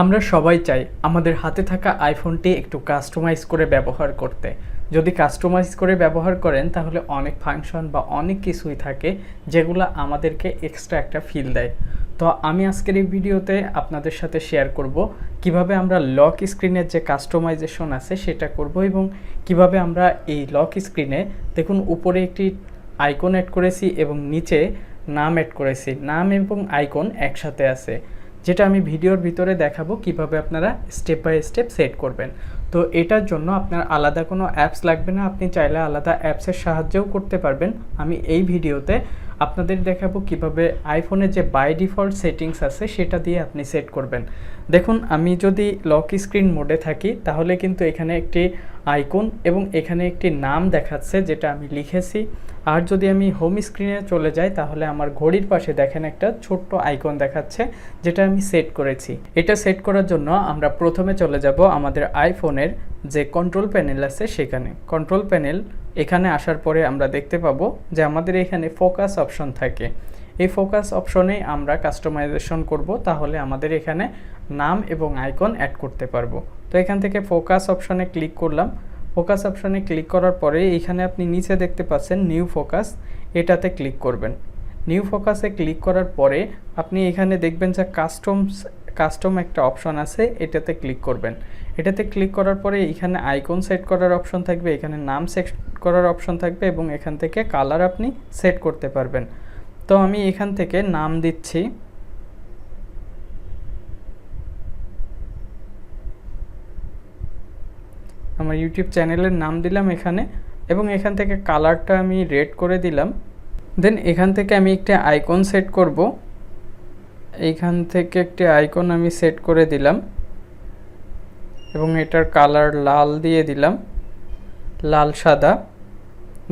আমরা সবাই চাই আমাদের হাতে থাকা আইফোনটি একটু কাস্টমাইজ করে ব্যবহার করতে। যদি কাস্টমাইজ করে ব্যবহার করেন, তাহলে অনেক ফাংশন বা অনেক কিছুই থাকে যেগুলো আমাদেরকে এক্সট্রা একটা ফিল দেয়। তো আমি আজকের এই ভিডিওতে আপনাদের সাথে শেয়ার করব কীভাবে আমরা লক স্ক্রিনের যে কাস্টমাইজেশন আছে, সেটা করব এবং কীভাবে আমরা এই লক স্ক্রিনে দেখুন, উপরে একটি আইকন অ্যাড করেছি এবং নিচে নাম অ্যাড করেছি। নাম এবং আইকন একসাথে আছে। যেটা আমি ভিডিওর ভিতরে দেখাবো কীভাবে আপনারা স্টেপ বাই স্টেপ সেট করবেন। তো এটার জন্য আপনার আলাদা কোনো অ্যাপস লাগবে না, আপনি চাইলে আলাদা অ্যাপসের সাহায্যেও করতে পারবেন। আমি এই ভিডিওতে আপনাদের দেখাবো কীভাবে আইফোনে যে বাই ডিফল্ট সেটিংস আছে, সেটা দিয়ে আপনি সেট করবেন। দেখুন, আমি যদি লক স্ক্রিন মোডে থাকি, তাহলে কিন্তু এখানে একটি আইকন এবং এখানে একটি নাম দেখাচ্ছে, যেটা আমি লিখেছি। আর যদি আমি হোম স্ক্রিনে চলে যাই, তাহলে আমার ঘড়ির পাশে দেখেন একটা ছোট্ট আইকন দেখাচ্ছে, যেটা আমি সেট করেছি। এটা সেট করার জন্য আমরা প্রথমে চলে যাব আমাদের আইফোনের যে কন্ট্রোল প্যানেল আছে, সেখানে। কন্ট্রোল প্যানেল এখানে আসার পরে আমরা দেখতে পাবো যে আমাদের এখানে ফোকাস অপশন থাকে। এই ফোকাস অপশনে আমরা কাস্টমাইজেশন করব, তাহলে আমাদের এখানে নাম এবং আইকন অ্যাড করতে পারব। তো এখান থেকে ফোকাস অপশনে ক্লিক করলাম। ফোকাস অপশনে ক্লিক করার পরে এখানে আপনি নিচে দেখতে পাচ্ছেন নিউ ফোকাস এটাতে ক্লিক করবেন। নিউ ফোকাসে ক্লিক করার পরে আপনি এখানে দেখবেন যে কাস্টমস কাস্টম একটা অপশন আছে, এটাতে ক্লিক করবেন। এটাতে ক্লিক করার পরে এখানে আইকন সেট করার অপশন থাকবে, এখানে নাম সেট করার অপশন থাকবে এবং এখান থেকে কালার আপনি সেট করতে পারবেন। তো আমি এখান থেকে নাম দিচ্ছি। আমার ইউটিউব চ্যানেলের নাম দিলাম এখানে এবং এখান থেকে কালারটা আমি রেড করে দিলাম। দেন এখান থেকে আমি একটি আইকন সেট করব। এইখান থেকে একটি আইকন আমি সেট করে দিলাম এবং এটার কালার লাল দিয়ে দিলাম, লাল সাদা।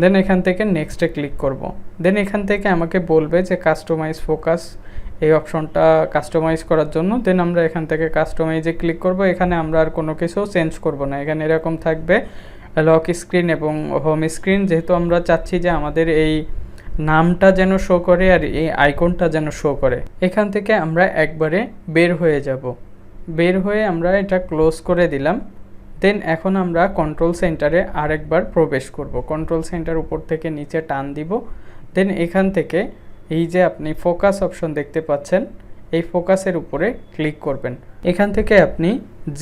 দেন এখান থেকে নেক্সটে ক্লিক করব। দেন এখান থেকে আমাকে বলবে যে কাস্টমাইজ ফোকাস এই অপশনটা কাস্টমাইজ করার জন্য। দেন আমরা এখান থেকে কাস্টমাইজে ক্লিক করব। এখানে আমরা আর কোনো কিছু চেঞ্জ করব না। এখানে এরকম থাকবে লক স্ক্রিন এবং হোম স্ক্রিন যেহেতু আমরা চাচ্ছি যে আমাদের এই নামটা যেন শো করে আর এই আইকনটা যেন শো করে। এখান থেকে আমরা একবারে বের হয়ে যাব। বের হয়ে আমরা এটা ক্লোজ করে দিলাম। দেন এখন আমরা কন্ট্রোল সেন্টারে আরেকবার প্রবেশ করব। কন্ট্রোল সেন্টার উপর থেকে নিচে টান দিব। দেন এখান থেকে এই যে আপনি ফোকাস অপশন দেখতে পাচ্ছেন, এই ফোকাসের উপরে ক্লিক করবেন। এখান থেকে আপনি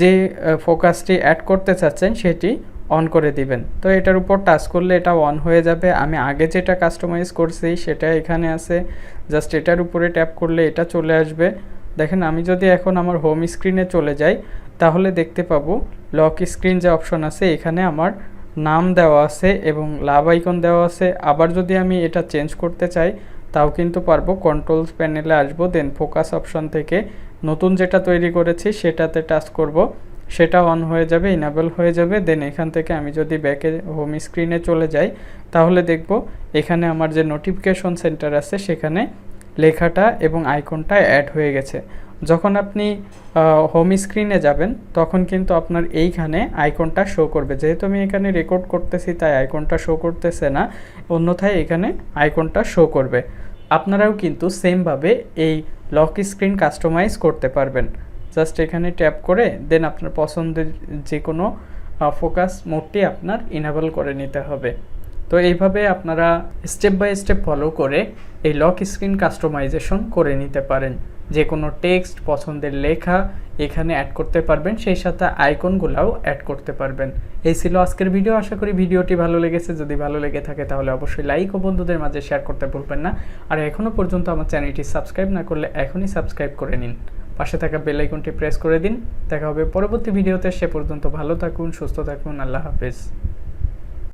যে ফোকাসটি অ্যাড করতে চাচ্ছেন, সেটি অন করে দিবেন। তো এটার উপর টাচ করলে এটা অন হয়ে যাবে। আমি আগে যেটা কাস্টমাইজ করছি সেটা এখানে আছে। জাস্ট এটার উপরে ট্যাপ করলে এটা চলে আসবে। দেখেন, আমি যদি এখন আমার হোম স্ক্রিনে চলে যাই, তাহলে দেখতে পাবো লক স্ক্রিন যে অপশন আছে, এখানে আমার নাম দেওয়া আছে এবং লাভ আইকন দেওয়া আছে। আবার যদি আমি এটা চেঞ্জ করতে চাই, তাও কিন্তু পারব। কন্ট্রোল প্যানেলে আসব দেন ফোকাস অপশন থেকে নতুন যেটা তৈরি করেছি, সেটাতে টাচ করব। সেটা অন হয়ে যাবে ইনাবেল হয়ে যাবে দেন এখান থেকে আমি যদি ব্যাকে হোম স্ক্রিনে চলে যাই, তাহলে দেখব এখানে আমার যে নোটিফিকেশন সেন্টার আছে, সেখানে লেখাটা এবং আইকনটা অ্যাড হয়ে গেছে। যখন আপনি হোম স্ক্রিনে যাবেন, তখন কিন্তু আপনার এইখানে আইকনটা শো করবে। যেহেতু আমি এখানে রেকর্ড করতেছি, তাই আইকনটা শো করতেছে না, অন্যথায় এখানে আইকনটা শো করবে। আপনারাও কিন্তু সেমভাবে এই লক স্ক্রিন কাস্টমাইজ করতে পারবেন। জাস্ট এখানে ট্যাপ করে দেন আপনার পছন্দের যে কোনো ফোকাস মোডটি আপনার ইনেবল করে নিতে হবে। তো এইভাবে আপনারা স্টেপ বাই স্টেপ ফলো করে এই লক স্ক্রিন কাস্টমাইজেশন করে নিতে পারেন। যে কোনো টেক্সট পছন্দের লেখা এখানে অ্যাড করতে পারবেন, সেই সাথে আইকনগুলোও অ্যাড করতে পারবেন। এই ছিল আজকের ভিডিও আশা করি ভিডিওটি ভালো লেগেছে। যদি ভালো লেগে থাকে তাহলে অবশ্যই লাইক ও বন্ধুদের মাঝে শেয়ার করতে ভুলবেন না। আর এখনও পর্যন্ত আমার চ্যানেলটি সাবস্ক্রাইব না করলে এখনই সাবস্ক্রাইব করে নিন। পাশে থাকা বেল আইকনটি প্রেস করে দিন। দেখা হবে পরবর্তী ভিডিওতে সে পর্যন্ত ভালো থাকুন, সুস্থ থাকুন। আল্লাহ হাফেজ।